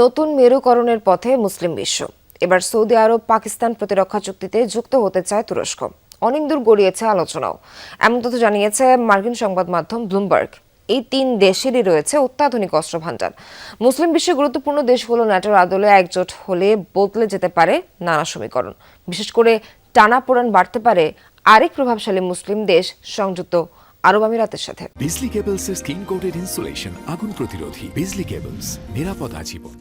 নতুন মেরুকরণের পথে মুসলিম বিশ্ব। এবার সৌদি আরব পাকিস্তান প্রতিরক্ষা চুক্তিতে যুক্ত হতে চায় তুরস্ক। অনেক দূর গড়িয়েছে আলোচনাও। এমন তথ্য জানিয়েছে মার্কিন সংবাদ মাধ্যম ব্লুমবার্গ। এই তিন দেশেরই রয়েছে অত্যাধুনিক অস্ত্র ভাণ্ডার মুসলিম বিশ্বের গুরুত্বপূর্ণ দেশগুলো ন্যাটোর আদলে একজোট হলে বদলে যেতে পারে নানা সমীকরণ। বিশেষ করে টানাপোড়েন বাড়তে পারে আরেক প্রভাবশালী মুসলিম দেশ সংযুক্ত আরব আমিরাতের সাথে। বিজলি কেবলস এর স্কিন কোটেড ইনসুলেশন আগুন প্রতিরোধী। বিজলি কেবলস নিরাপদ আজীবন।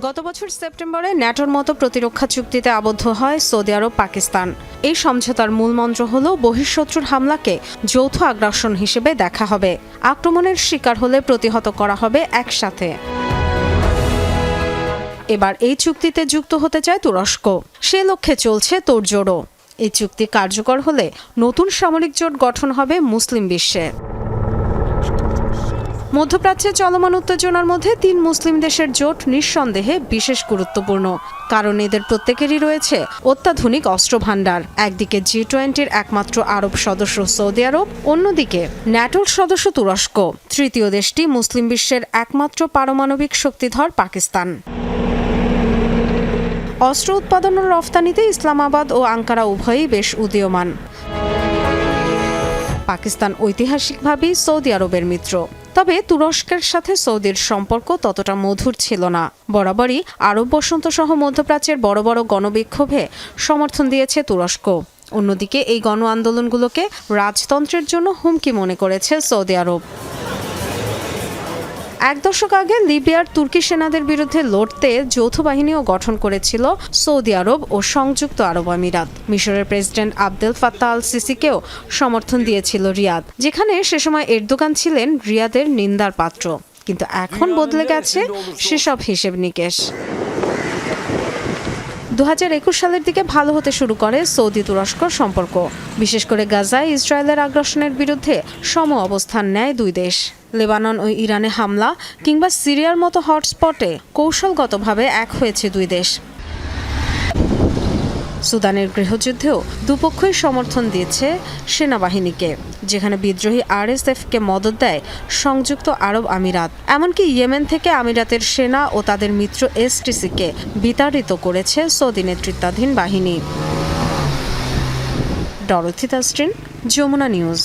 গত বছর সেপ্টেম্বরে ন্যাটোর মতো প্রতিরক্ষা চুক্তিতে আবদ্ধ হয় সৌদি আরব পাকিস্তান। এই সমঝোতার মূল মন্ত্র হল বহিঃশত্রুর হামলাকে যৌথ আগ্রাসন হিসেবে দেখা হবে। আক্রমণের শিকার হলে প্রতিহত করা হবে একসাথে। এবার এই চুক্তিতে যুক্ত হতে চায় তুরস্ক। সে লক্ষ্যে চলছে তোড়জোড়ও। এই চুক্তি কার্যকর হলে নতুন সামরিক জোট গঠন হবে মুসলিম বিশ্বে। মধ্যপ্রাচ্যে চলমান উত্তেজনার মধ্যে তিন মুসলিম দেশের জোট নিঃসন্দেহে বিশেষ গুরুত্বপূর্ণ, কারণ এদের প্রত্যেকেরই রয়েছে অত্যাধুনিক অস্ত্র ভাণ্ডার একদিকে জি টোয়েন্টির একমাত্র আরব সদস্য সৌদি আরব, অন্যদিকে ন্যাটোর সদস্য তুরস্ক। তৃতীয় দেশটি মুসলিম বিশ্বের একমাত্র পারমাণবিক শক্তিধর পাকিস্তান। অস্ত্র উৎপাদন ও রফতানিতে ইসলামাবাদ ও আঙ্কারা উভয়ই বেশ উদীয়মান। পাকিস্তান ঐতিহাসিকভাবেই সৌদি আরবের মিত্র। তবে তুরস্কের সাথে সৌদির সম্পর্ক ততটা মধুর ছিল না। বরাবরই আরব বসন্ত সহ মধ্যপ্রাচ্যের বড় বড় গণবিক্ষোভে সমর্থন দিয়েছে তুরস্ক। অন্যদিকে এই গণ আন্দোলনগুলোকে রাজতন্ত্রের জন্য হুমকি মনে করেছে সৌদি আরব। এক দশক আগে লিবিয়ার তুর্কি সেনাদের বিরুদ্ধে লড়তে যৌথ বাহিনীও গঠন করেছিল সৌদি আরব ও সংযুক্ত আরব আমিরাত। মিশরের প্রেসিডেন্ট আবদেল ফাত্তা আল সিসিকেও সমর্থন দিয়েছিল রিয়াদ, যেখানে সে সময় এরদোগান ছিলেন রিয়াদের নিন্দার পাত্র। কিন্তু এখন বদলে গেছে সেসব হিসেব নিকেশ। দু হাজার একুশ সালের দিকে ভালো হতে শুরু করে সৌদি তুরস্ক সম্পর্ক। বিশেষ করে গাজায় ইসরায়েলের আগ্রাসনের বিরুদ্ধে সম অবস্থান নেয় দুই দেশ। লেবানন ও ইরানে হামলা কিংবা সিরিয়ার মতো হটস্পটে কৌশলগতভাবে এক হয়েছে দুই দেশ। সুদানের গৃহযুদ্ধেও দুপক্ষই সমর্থন দিয়েছে সেনাবাহিনীকে, যেখানে বিদ্রোহী আরএসএফকে মদত দেয় সংযুক্ত আরব আমিরাত। এমনকি ইয়েমেন থেকে আমিরাতের সেনা ও তাদের মিত্র এসটিসিকে বিতাড়িত করেছে সৌদি নেতৃত্বাধীন বাহিনী। ডরথি তাস্ট্রিন যমুনা নিউজ।